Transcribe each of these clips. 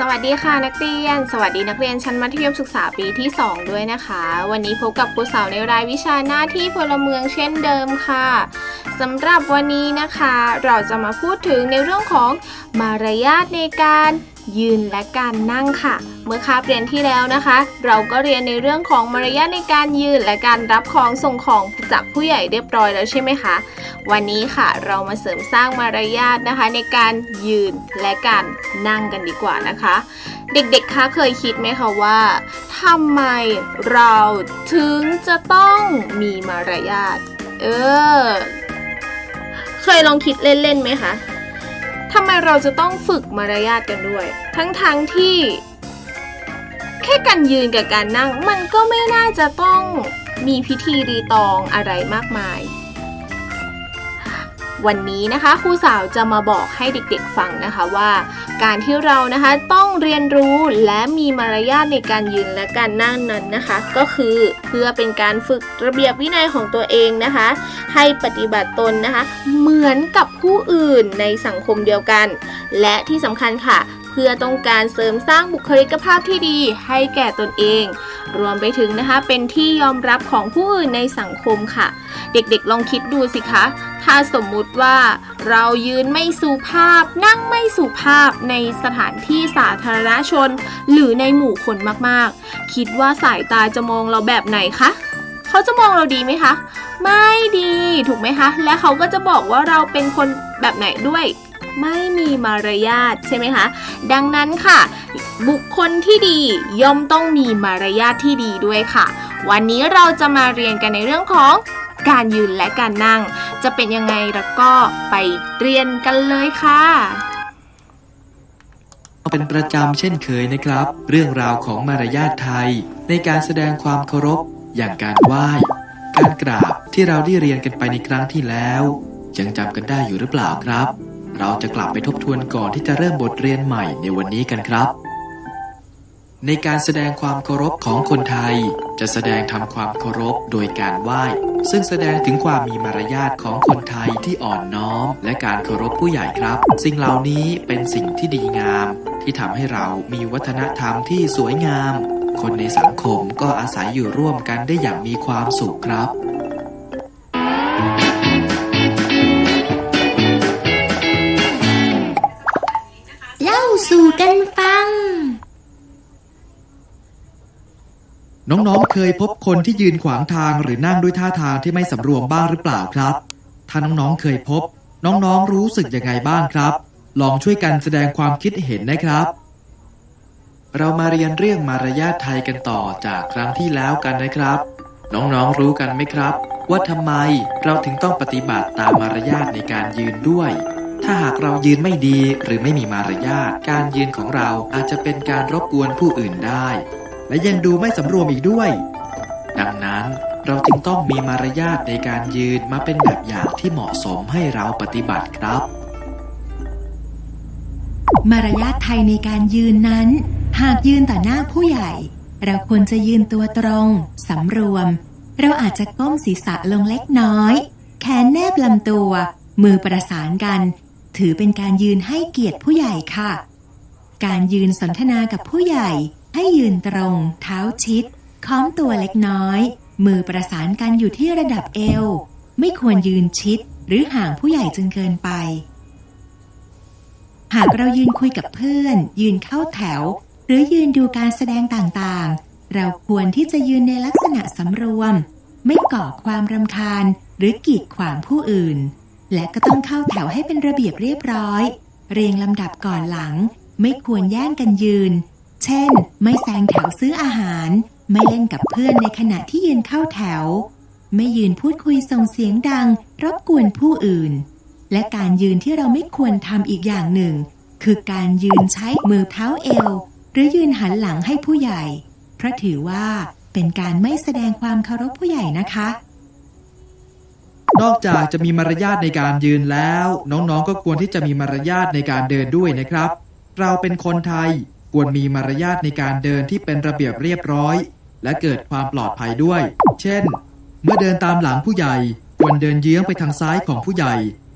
สวัสดีค่ะนักเรียน สวัสดีนักเรียนชั้นมัธยมศึกษาปีที่ 2 ด้วยนะคะ วันนี้พบกับครูสาวในรายวิชาหน้าที่พลเมืองเช่นเดิมค่ะ สำหรับวันนี้นะคะ เราจะมาพูดถึงในเรื่องของมารยาทในการยืนและการนั่งค่ะ เมื่อคาบเรียนที่แล้วนะคะ เราก็เรียนในเรื่องของมารยาทในการยืนและการรับของส่งของจากผู้ใหญ่เรียบร้อยแล้วใช่ไหมคะ วันนี้ค่ะเรามาเสริมสร้างมารยาทนะคะ ในการยืนและการนั่งกันดีกว่านะคะ เด็กๆคะเคยคิดไหมคะว่าทำไมเราถึงจะต้องมีมารยาท เออ เคยลองคิดเล่นๆไหมคะทำไมเราจะต้องฝึกมารยาทกันด้วย ทั้งๆทที่ แค่การยืนกับการนั่ง มันก็ไม่น่าจะต้องมีพิธีรีตองอะไรมากมาย วันนี้นะคะครูสาวจะมาบอกให้เด็กๆฟังนะคะว่า การที่เรานะคะต้องเรียนรู้และมีมารยาทในการยืนและการนั่งนั้นนะคะ ก็คือเพื่อเป็นการฝึกระเบียบวินัยของตัวเองนะคะ ให้ปฏิบัติตนนะคะ เหมือนกับผู้อื่นในสังคมเดียวกัน และที่สำคัญค่ะ เพื่อต้องการเสริมสร้างบุคลิกภาพที่ดีให้แก่ตนเอง รวมไปถึงนะคะเป็นที่ยอมรับของผู้อื่นในสังคมค่ะ เด็กๆลองคิดดูสิคะ ถ้าสมมุติว่าเรายืนไม่สุภาพ นั่งไม่สุภาพในสถานที่สาธารณชน หรือในหมู่คนมากๆ คิดว่าสายตาจะมองเราแบบไหนคะเขาจะมองเราดีไหมคะ ไม่ดีถูกไหมคะ และเขาก็จะบอกว่าเราเป็นคนแบบไหนด้วย ไม่มีมารยาทใช่ไหมคะ ดังนั้นค่ะ บุคคลที่ดีย่อมต้องมีมารยาทที่ดีด้วยค่ะ วันนี้เราจะมาเรียนกันในเรื่องของการยืนและการนั่ง จะเป็นยังไงแล้วก็ไปเรียนกันเลยค่ะเป็นประจำเช่นเคยนะครับ เรื่องราวของมารยาทไทย ในการแสดงความเคารพ อย่างการไหว้ การกราบที่เราได้เรียนกันไปในครั้งที่แล้ว ยังจำกันได้อยู่หรือเปล่าครับ เราจะกลับไปทบทวนก่อนที่จะเริ่มบทเรียนใหม่ในวันนี้กันครับ ในการแสดงความเคารพของคนไทย จะแสดงทำความเคารพโดยการไหว้ ซึ่งแสดงถึงความมีมารยาทของคนไทยที่อ่อนน้อม และการเคารพผู้ใหญ่ครับ สิ่งเหล่านี้เป็นสิ่งที่ดีงาม ที่ทำให้เรามีวัฒนธรรมที่สวยงาม คนในสังคมก็อาศัยอยู่ร่วมกันได้อย่างมีความสุขครับ น้องๆ เคยพบคนที่ยืนขวางทางหรือนั่งด้วยท่าทางที่ไม่สำรวมบ้างหรือเปล่าครับ ถ้าน้องๆ เคยพบ น้องๆ รู้สึกยังไงบ้างครับ ลองช่วยกันแสดงความคิดเห็นนะครับ เรามาเรียนเรื่องมารยาทไทยกันต่อจากครั้งที่แล้วกันนะครับ น้องๆ รู้กันไหมครับ ว่าทำไมเราถึงต้องปฏิบัติตามมารยาทในการยืนด้วย ถ้าหากเรายืนไม่ดีหรือไม่มีมารยาท การยืนของเราอาจจะเป็นการรบกวนผู้อื่นได้ และยังดูไม่สำรวมอีกด้วย ดังนั้นเราจึงต้องมีมารยาทในการยืนมาเป็นแบบอย่างที่เหมาะสมให้เราปฏิบัติครับ มารยาทไทยในการยืนนั้น หากยืนต่อหน้าผู้ใหญ่ เราควรจะยืนตัวตรงสำรวม เราอาจจะก้มศีรษะลงเล็กน้อย แขนแนบลำตัว มือประสานกัน ถือเป็นการยืนให้เกียรติผู้ใหญ่ค่ะ การยืนสนทนากับผู้ใหญ่ ให้ยืนตรง เท้าชิด ค้อมตัวเล็กน้อย มือประสานกันอยู่ที่ระดับเอว ไม่ควรยืนชิด หรือห่างผู้ใหญ่จนเกินไป หากเรายืนคุยกับเพื่อน ยืนเข้าแถว หรือยืนดูการแสดงต่างๆ เราควรที่จะยืนในลักษณะสำรวม ไม่ก่อความรำคาญ หรือกีดขวางผู้อื่น และก็ต้องเข้าแถวให้เป็นระเบียบเรียบร้อย เรียงลำดับก่อนหลัง ไม่ควรแย่งกันยืน เช่น ไม่แซงแถวซื้ออาหาร ไม่เล่นกับเพื่อนในขณะที่ยืนเข้าแถว ไม่ยืนพูดคุยส่งเสียงดัง รบกวนผู้อื่น และการยืนที่เราไม่ควรทำอีกอย่างหนึ่ง คือการยืนใช้มือเท้าเอว หรือยืนหันหลังให้ผู้ใหญ่ เพราะถือว่าเป็นการไม่แสดงความเคารพผู้ใหญ่นะคะ นอกจากจะมีมารยาทในการยืนแล้ว น้องๆ ก็ควรที่จะมีมารยาทในการเดินด้วยนะครับ เราเป็นคนไทย ควรมีมารยาทในการเดินที่เป็นระเบียบเรียบร้อย และเกิดความปลอดภัยด้วย เช่น เมื่อเดินตามหลังผู้ใหญ่ ควรเดินเยื้องไปทางซ้ายของผู้ใหญ่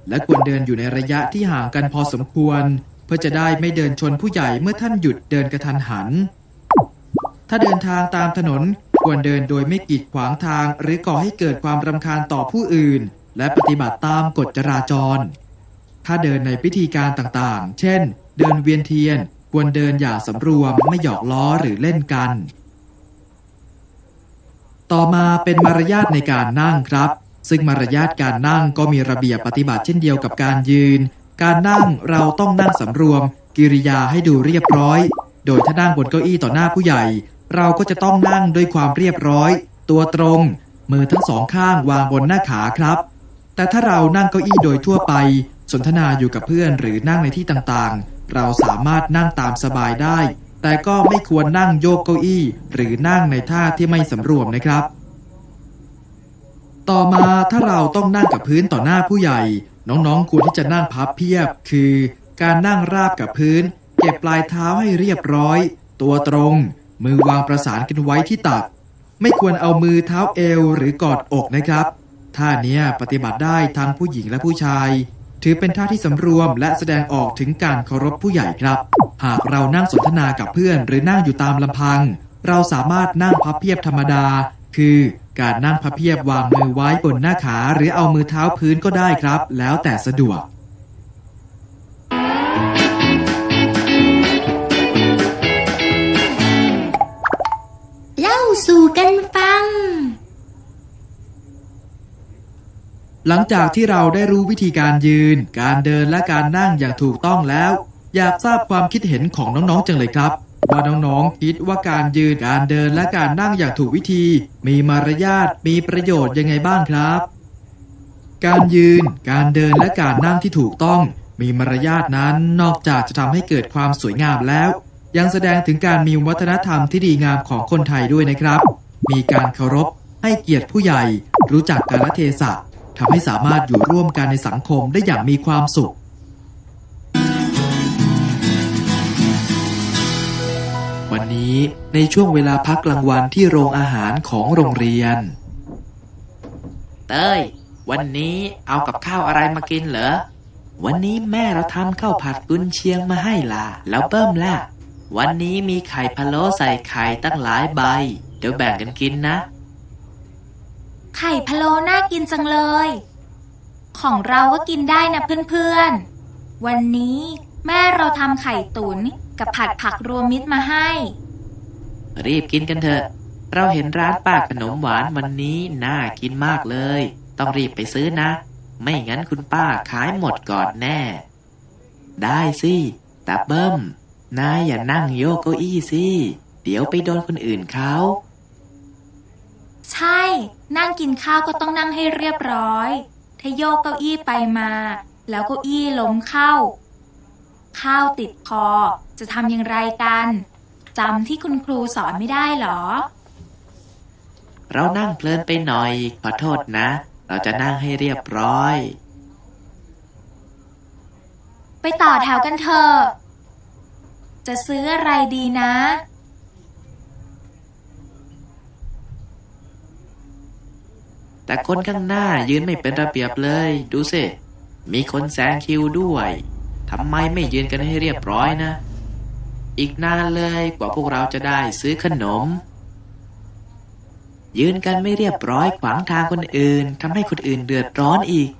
และควรเดินอยู่ในระยะที่ห่างกันพอสมควร เพื่อจะได้ไม่เดินชนผู้ใหญ่เมื่อท่านหยุดเดินกระทันหัน ถ้าเดินทางตามถนนควรเดินโดยไม่กีดขวางทาง หรือก่อให้เกิดความรำคาญต่อผู้อื่น และปฏิบัติตามกฎจราจร ถ้าเดินในพิธีการต่างๆ เช่น เดินเวียนเทียน ควรเดินอย่างสำรวมไม่หยอกล้อหรือเล่นกัน ต่อมาเป็นมารยาทในการนั่งครับ ซึ่งมารยาทการนั่งก็มีระเบียบปฏิบัติเช่นเดียวกับการยืน การนั่งเราต้องนั่งสำรวม กิริยาให้ดูเรียบร้อย โดยถ้านั่งบนเก้าอี้ต่อหน้าผู้ใหญ่ เราก็จะต้องนั่งด้วยความเรียบร้อย ตัวตรง มือทั้งสองข้างวางบนหน้าขาครับ แต่ถ้าเรานั่งเก้าอี้โดยทั่วไป สนทนาอยู่กับเพื่อนหรือนั่งในที่ต่างๆ เราสามารถนั่งตามสบายได้ แต่ก็ไม่ควรนั่งโยกเก้าอี้ หรือนั่งในท่าที่ไม่สำรวมนะครับ ต่อมาถ้าเราต้องนั่งกับพื้นต่อหน้าผู้ใหญ่ น้องๆควรที่จะนั่งพับเพียบ คือ การนั่งราบกับพื้น เก็บปลายเท้าให้เรียบร้อย ตัวตรง มือวางประสานกันไว้ที่ตัก ไม่ควรเอามือเท้าเอวหรือกอดอกนะครับท่านี้ปฏิบัติได้ทั้งผู้หญิงและผู้ชาย ถือเป็นท่าที่สำรวมและแสดงออกถึงการเคารพผู้ใหญ่ครับ หากเรานั่งสนทนากับเพื่อนหรือนั่งอยู่ตามลำพัง เราสามารถนั่งพับเพียบธรรมดา คือการนั่งพับเพียบวางมือไว้บนหน้าขา หรือเอามือเท้าพื้นก็ได้ครับ แล้วแต่สะดวก หลังจากที่เราได้รู้วิธีการยืน การเดินและการนั่งอย่างถูกต้องแล้ว อยากทราบความคิดเห็นของน้องๆจังเลยครับ ว่าน้องๆคิดว่าการยืนการเดินและการนั่งอย่างถูกวิธี มีมารยาทมีประโยชน์ยังไงบ้างครับ การยืน การเดินและการนั่งที่ถูกต้อง มีมารยาทนั้นนอกจากจะทำให้เกิดความสวยงามแล้ว ยังแสดงถึงการมีวัฒนธรรมที่ดีงามของคนไทยด้วยนะครับ มีการเคารพให้เกียรติผู้ใหญ่ รู้จักกาลเทศะ ทำให้สามารถอยู่ร่วมกันในสังคมได้อย่างมีความสุข วันนี้ในช่วงเวลาพักกลางวันที่โรงอาหารของโรงเรียน เต้ย วันนี้เอากับข้าวอะไรมากินเหรอ วันนี้แม่เราทำข้าวผัดกุนเชียงมาให้ล่ะ แล้วเบิ้มล่ะ วันนี้มีไข่พะโล้ใส่ไข่ตั้งหลายใบ เดี๋ยวแบ่งกันกินนะ ไข่พะโล้น่ากินจังเลย ของเราก็กินได้นะเพื่อนๆ วันนี้แม่เราทำไข่ตุ๋นกับผัดผักรวมมิตรมาให้ รีบกินกันเถอะ เราเห็นร้านป้าขนมหวานวันนี้น่ากินมากเลย ต้องรีบไปซื้อนะ ไม่งั้นคุณป้าขายหมดก่อนแน่ ได้สิแต่เบิ้ม นายอย่านั่งโยกเก้าอี้สิ เดี๋ยวไปโดนคนอื่นเขา ใช่ นั่งกินข้าวก็ต้องนั่งให้เรียบร้อยถ้าโยกเก้าอี้ไปมา แล้วเก้าอี้ล้มเข้า ข้าวติดคอ จะทำอย่างไรกันจำที่คุณครูสอนไม่ได้เหรอ เรานั่งเพลินไปหน่อย ขอโทษนะ เราจะนั่งให้เรียบร้อย ไปต่อแถวกันเถอะ จะซื้ออะไรดีนะ แต่คนข้างหน้ายืนไม่เป็นระเบียบเลย ดูสิ มีคนแซงคิวด้วยทำไมไม่ยืนกันให้เรียบร้อยนะ อีกนานเลยกว่าพวกเราจะได้ซื้อขนม ยืนกันไม่เรียบร้อยขวางทางคนอื่นทำให้คนอื่นเดือดร้อนอีก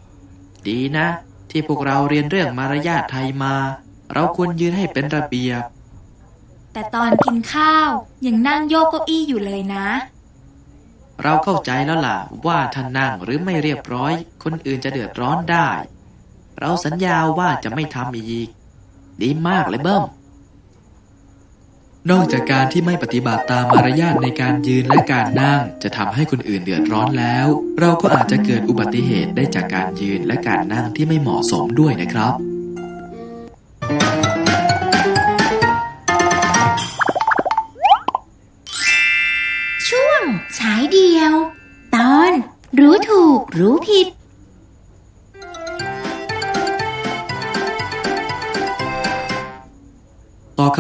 ดีนะ ที่พวกเราเรียนเรื่องมารยาทไทยมา เราควรยืนให้เป็นระเบียบ แต่ตอนกินข้าวยังนั่งโยกเก้าอี้อยู่เลยนะ เราเข้าใจแล้วล่ะว่าถ้านั่งหรือไม่เรียบร้อย คนอื่นจะเดือดร้อนได้ เราสัญญาว่าจะไม่ทำอีก ดีมากเลยเบิ้ม นอกจากการที่ไม่ปฏิบัติตามมารยาทในการยืนและการนั่ง จะทำให้คนอื่นเดือดร้อนแล้ว เราก็อาจจะเกิดอุบัติเหตุได้จากการยืนและการนั่งที่ไม่เหมาะสมด้วยนะครับ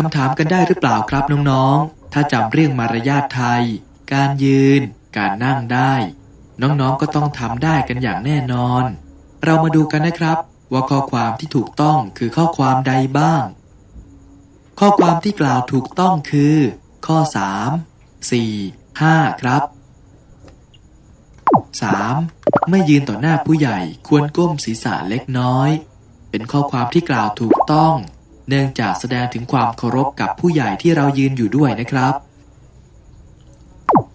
คำถามกันได้หรือเปล่าครับน้องๆ ถ้าจำเรื่องมารยาทไทย การยืน การนั่งได้ น้องๆ ก็ต้องทำได้กันอย่างแน่นอน เรามาดูกันนะครับ ว่าข้อความที่ถูกต้องคือข้อความใดบ้าง ข้อความที่กล่าวถูกต้องคือ ข้อ 3 4 5 ครับ 3. เมื่อยืนต่อหน้าผู้ใหญ่ควรก้มศีรษะเล็กน้อย เป็นข้อความที่กล่าวถูกต้อง เนื่องจากแสดงถึงความเคารพกับผู้ใหญ่ที่เรายืนอยู่ด้วยนะครับ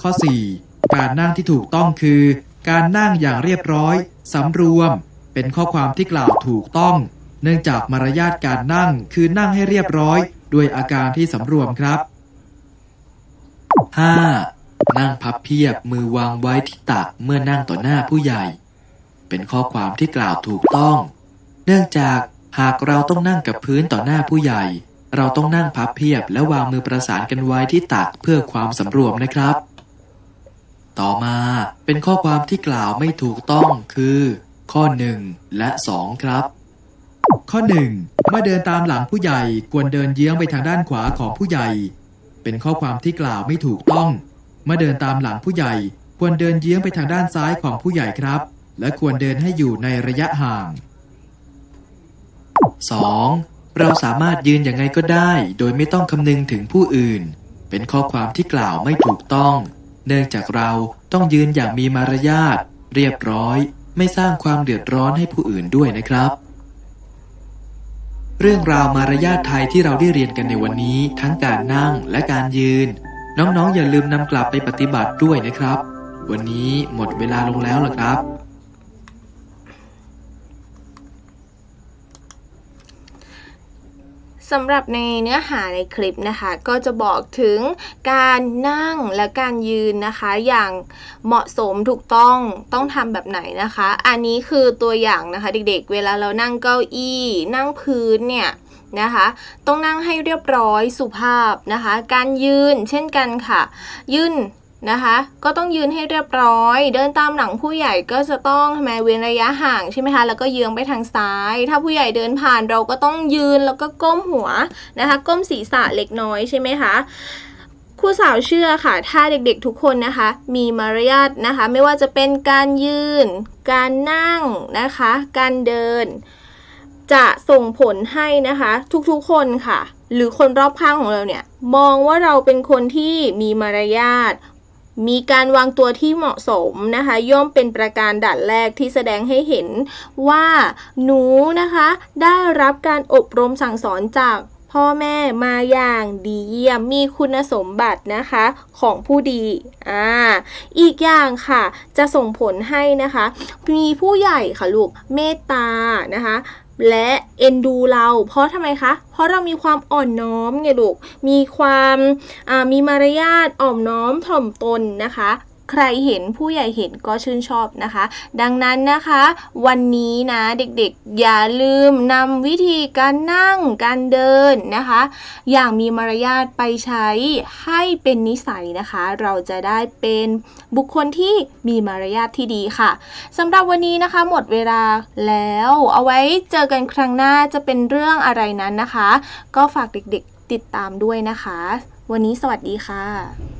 ข้อ 4 การนั่งที่ถูกต้องคือ การนั่งอย่างเรียบร้อยสำรวม เป็นข้อความที่กล่าวถูกต้อง เนื่องจากมารยาทการนั่งคือนั่งให้เรียบร้อยด้วยอาการที่สำรวมครับ 5. นั่งพับเพียบมือวางไว้ที่ตักเมื่อนั่งต่อหน้าผู้ใหญ่ เป็นข้อความที่กล่าวถูกต้อง เนื่องจาก หากเราต้องนั่งกับพื้นต่อหน้าผู้ใหญ่ เราต้องนั่งพับเพียบและวางมือประสานกันไว้ที่ตักเพื่อความสำรวมนะครับ ต่อมาเป็นข้อความที่กล่าวไม่ถูกต้องคือ ข้อ 1 และ 2 ครับ ข้อ 1 เมื่อเดินตามหลังผู้ใหญ่ควรเดินเยื้องไปทางด้านขวาของผู้ใหญ่ เป็นข้อความที่กล่าวไม่ถูกต้อง เมื่อเดินตามหลังผู้ใหญ่ ควรเดินเยื้องไปทางด้านซ้ายของผู้ใหญ่ครับ และควรเดินให้อยู่ในระยะห่าง 2. เราสามารถยืนอย่างไงก็ได้ โดยไม่ต้องคำนึงถึงผู้อื่น เป็นข้อความที่กล่าวไม่ถูกต้อง เนื่องจากเราต้องยืนอย่างมีมารยาทเรียบร้อย ไม่สร้างความเดือดร้อนให้ผู้อื่นด้วยนะครับ เรื่องราวมารยาทไทยที่เราได้เรียนกันในวันนี้ ทั้งการนั่งและการยืน น้องๆ อย่าลืมนำกลับไปปฏิบัติด้วยนะครับ วันนี้หมดเวลาลงแล้วล่ะครับ สำหรับในเนื้อหาในคลิปนะคะ ก็จะบอกถึงการนั่งและการยืนนะคะ อย่างเหมาะสมถูกต้องต้องทำแบบไหนนะคะ อันนี้คือตัวอย่างนะคะเด็กๆ เวลาเรานั่งเก้าอี้นั่งพื้นเนี่ยนะคะ ต้องนั่งให้เรียบร้อยสุภาพนะคะ การยืนเช่นกันค่ะ ยืน นะคะ ก็ต้องยืนให้เรียบร้อย เดินตามหลังผู้ใหญ่ก็จะต้องทำไมเว้นระยะห่างใช่ไหมคะ แล้วก็เยื้องไปทางซ้าย ถ้าผู้ใหญ่เดินผ่านเราก็ต้องยืนแล้วก็ก้มหัวนะคะ ก้มศีรษะเล็กน้อยใช่ไหมคะครูสาวเชื่อค่ะ ถ้าเด็กๆทุกคนนะคะ มีมารยาทนะคะ ไม่ว่าจะเป็นการยืน การนั่งนะคะ การเดิน จะส่งผลให้นะคะ ทุกๆคนค่ะ หรือคนรอบข้างของเราเนี่ย มองว่าเราเป็นคนที่มีมารยาท มีการวางตัวที่เหมาะสมนะคะ ย่อมเป็นประการด่านแรกที่แสดงให้เห็นว่าหนูนะคะ ได้รับการอบรมสั่งสอนจากพ่อแม่มาอย่างดีเยี่ยมมีคุณสมบัตินะคะของผู้ดีอ่าอีกอย่างค่ะจะส่งผลให้นะคะ มีผู้ใหญ่ค่ะลูกเมตตานะคะ และเอ็นดูเรา เพราะทำไมคะ เพราะเรามีความอ่อนน้อมไงลูก มีความมีมารยาทอ่อมน้อมถ่อมตนนะคะ ใครเห็นผู้ใหญ่เห็นก็ชื่นชอบนะคะ ดังนั้นนะคะ วันนี้นะเด็กๆอย่าลืมนำวิธีการนั่งการเดินนะคะ อย่างมีมารยาทไปใช้ให้เป็นนิสัยนะคะ เราจะได้เป็นบุคคลที่มีมารยาทที่ดีค่ะสำหรับวันนี้นะคะ หมดเวลาแล้วเอาไว้เจอกันครั้งหน้าจะเป็นเรื่องอะไรนั้นนะคะ ก็ฝากเด็กๆติดตามด้วยนะคะ วันนี้สวัสดีค่ะ